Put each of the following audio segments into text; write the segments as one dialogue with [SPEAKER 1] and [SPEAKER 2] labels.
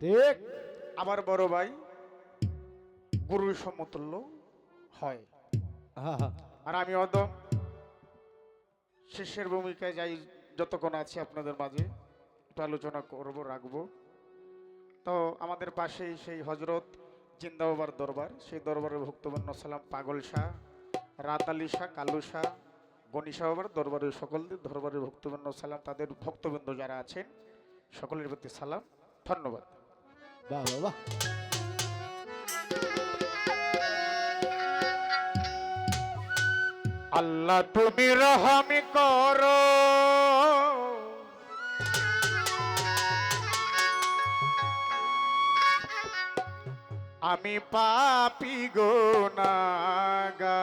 [SPEAKER 1] ঠিক।
[SPEAKER 2] আমার বড় ভাই গুরু সমতুল্য হয়। আর আমি অদম শেষের ভূমিকায় যাই যতক্ষণ আছি আপনাদের মাঝে একটু আলোচনা করব রাখব। তো আমাদের পাশেই সেই হজরত জিন্দাবাবার দরবার। সেই দরবারের ভক্তবন্য সালাম পাগল শাহ রাত আলী শাহ কালু শাহ গণি শাহ বাবার দরবারের সকলদের। দরবারের ভক্তবন্য সালাম তাদের ভক্তবৃন্দ যারা আছেন সকলের প্রতি সালাম ধন্যবাদ।
[SPEAKER 1] বাহ বাহ
[SPEAKER 2] আল্লাহ তুমি রহমি করো। আমি পাপি গো নাগা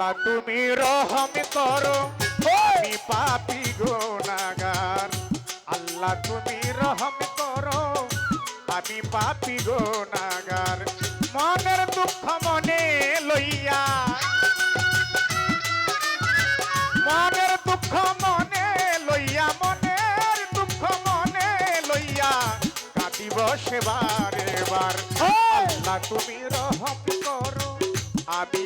[SPEAKER 2] আল্লাহ তুমি রহম করো। আমি পাপি গো নাগার আল্লাহ তুমি রহম করো। আমি পাপি গো নাগার মনের দুঃখ মনে লইয়া। মনের দুঃখ মনে লইয়া মনের দুঃখ মনে লইয়া কাঁদিব সেবার এবার। আল্লাহ তুমি রহম করো। আমি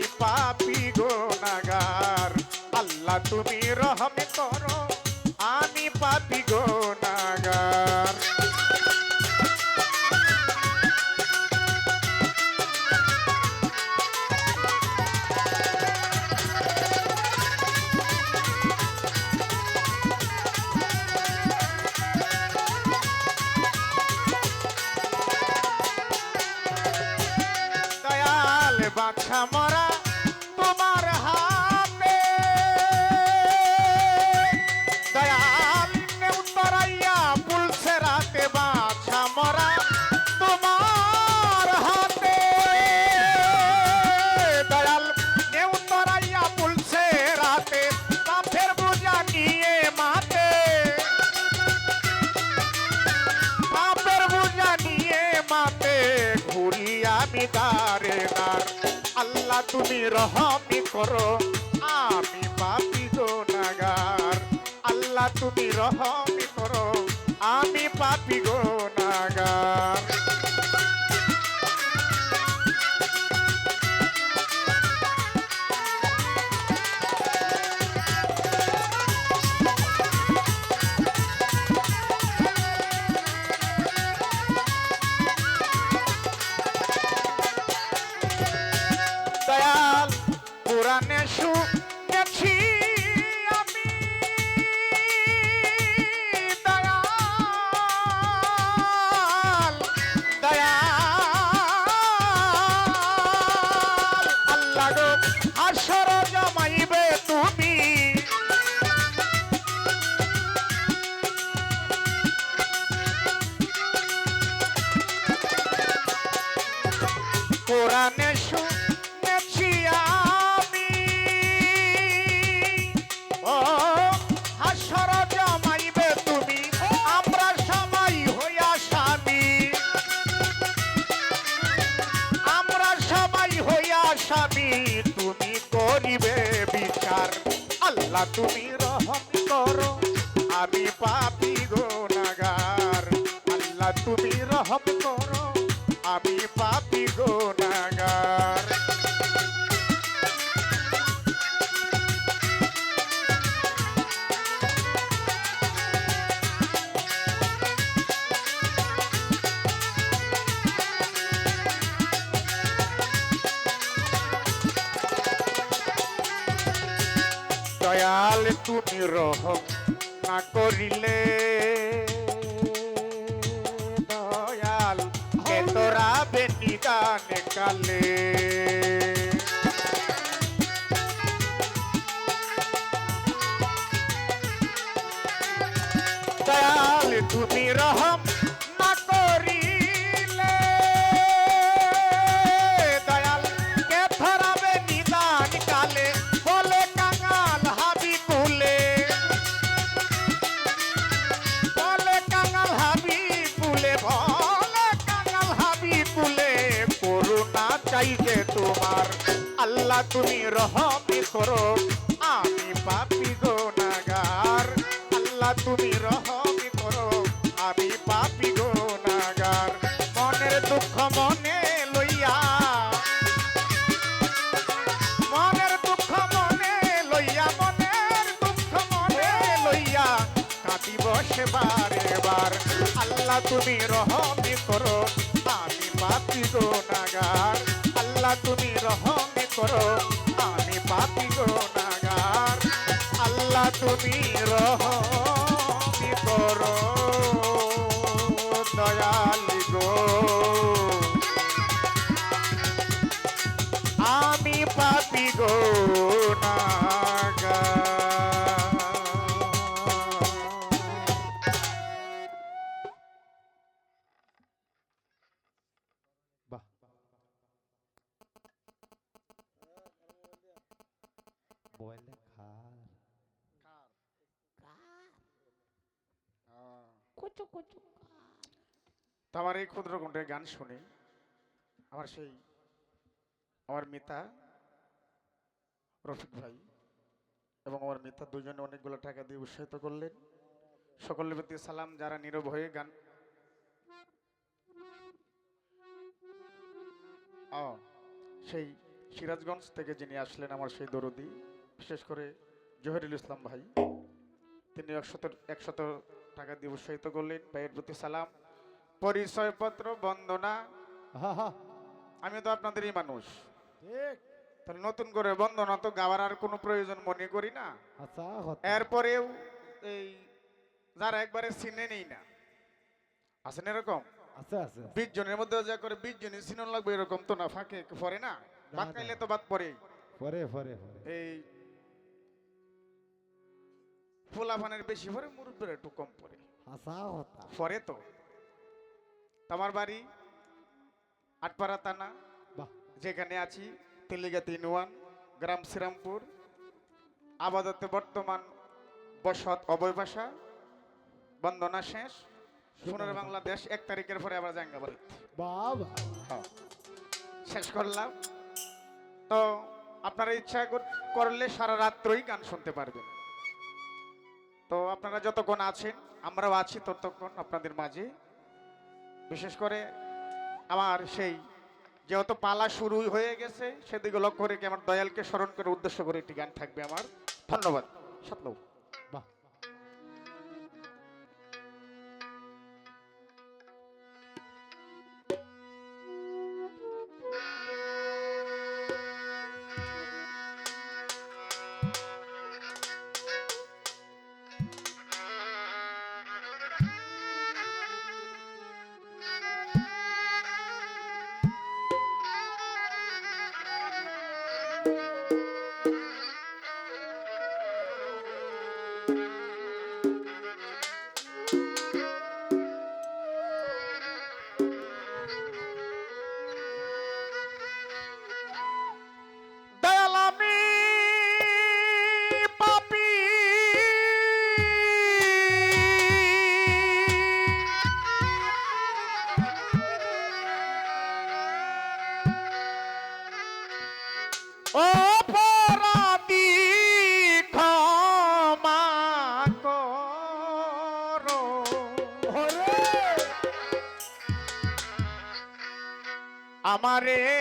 [SPEAKER 2] দারে দার আল্লাহ তুমি রহমি করো আমি পাপি গোনাগার। আল্লাহ তুমি রহমি আল্লাহ তুমি রহম করো আমি পাপি করিলে। দয়াল কে তোরা বেনিদান কালে। রহমি করো আমি পাপি গোনাগার আল্লাহ, তুমি রহমি করো আমি পাপি গোনাগার মনের দুঃখ মনে লইয়া, মনের দুঃখ মনে লইয়া, মনের দুঃখ মনে লইয়া কাঁদি বসে এবার বার। আল্লাহ, তুমি রহমি করো তুমি রহমি করো দয়ালি গো আমি পাপি গো
[SPEAKER 1] মোবাইলটা
[SPEAKER 2] আমার এই ক্ষুদ্র কণ্ঠের গান শুনে আমার সেই আমার মিতা রফিক ভাই এবং আমার মিতা দুজনে অনেকগুলো টাকা দিয়ে উৎসাহিত করলেন। সকলের প্রতি সালাম, যারা নীরব হয়ে গান সেই সিরাজগঞ্জ থেকে যিনি আসলেন আমার সেই দরদি, বিশেষ করে জহিরুল ইসলাম ভাই, তিনি একশত একশত টাকা দিয়ে উৎসাহিত করলেন ভাইয়ের প্রতি সালাম। পরিচয়পত্র বন্দনা। আমি তো আপনাদেরই মানুষ।
[SPEAKER 1] ঠিক।
[SPEAKER 2] তাহলে নতুন করে বন্দনা তো গাওয়ার আর কোনো প্রয়োজন মনে করি না।
[SPEAKER 1] আচ্ছা
[SPEAKER 2] এরপরেও এই যারা একবারে চিনে নেই না আছেন এরকম?
[SPEAKER 1] আছে আছে
[SPEAKER 2] বিশ জনের মধ্যে যা করে বিশ জনের চিনন লাগবে এরকম তো না ফাঁকে পরে না? বাদ। খাইলে তো বাদ পরেই
[SPEAKER 1] পরে পরে পরে
[SPEAKER 2] এই ফুলাফানের বেশি পরে মুরব্বের একটু কম পরে। পরে তো। তোমার বাড়ি আটপাড়া থানা যেখানে আছি তেলিগা তিন ওয়ান গ্রাম শ্রীরামপুর। আবাদতে বর্তমান বসত অবৈভাষা বন্দনা শেষ। সোনার বাংলাদেশ এক তারিখের পরে আবার জাঙ্গা
[SPEAKER 1] বাবা।
[SPEAKER 2] শেষ করলাম। তো আপনারা ইচ্ছা কর- করলে সারা রাত্রই গান শুনতে পারবেন। তো আপনারা যতক্ষণ আছেন, আমরাও আছি ততক্ষণ আপনাদের মাঝে। বিশেষ করে আমার সেই যেহেতু পালা শুরু হয়ে গেছে, সেদিকে লক্ষ্য রেখে আমার দয়ালকে স্মরণ করে উদ্দেশ্য করে একটি গান থাকবে আমার। ধন্যবাদ। সতলব আমারে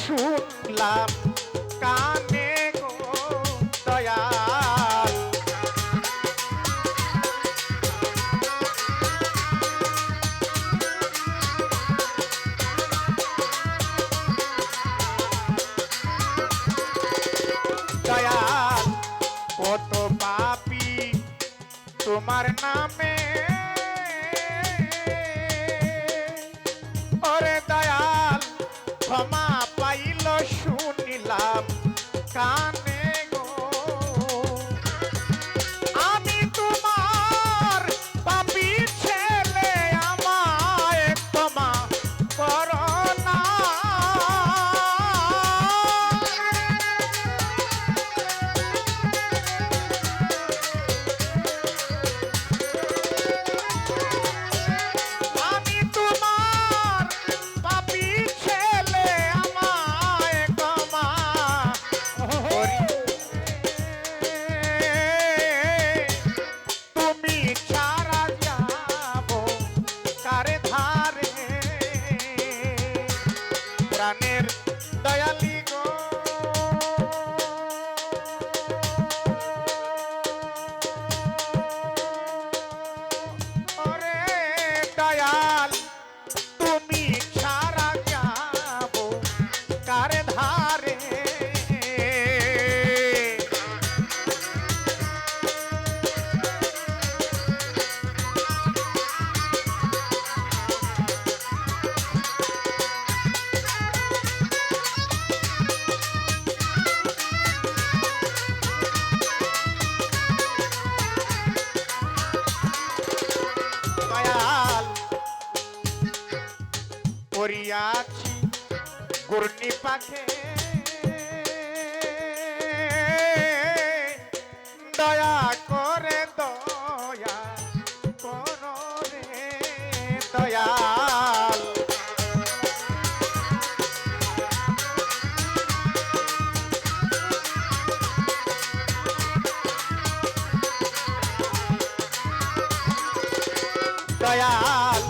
[SPEAKER 2] শুনলাম কানে গো দয়াল। দয়াল কত পাপি তোমার নামে রাখে। দয়া করে দয়া করো দয়া দয়াল।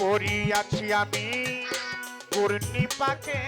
[SPEAKER 2] করিয়াছি আমি পূর্ণিমাকে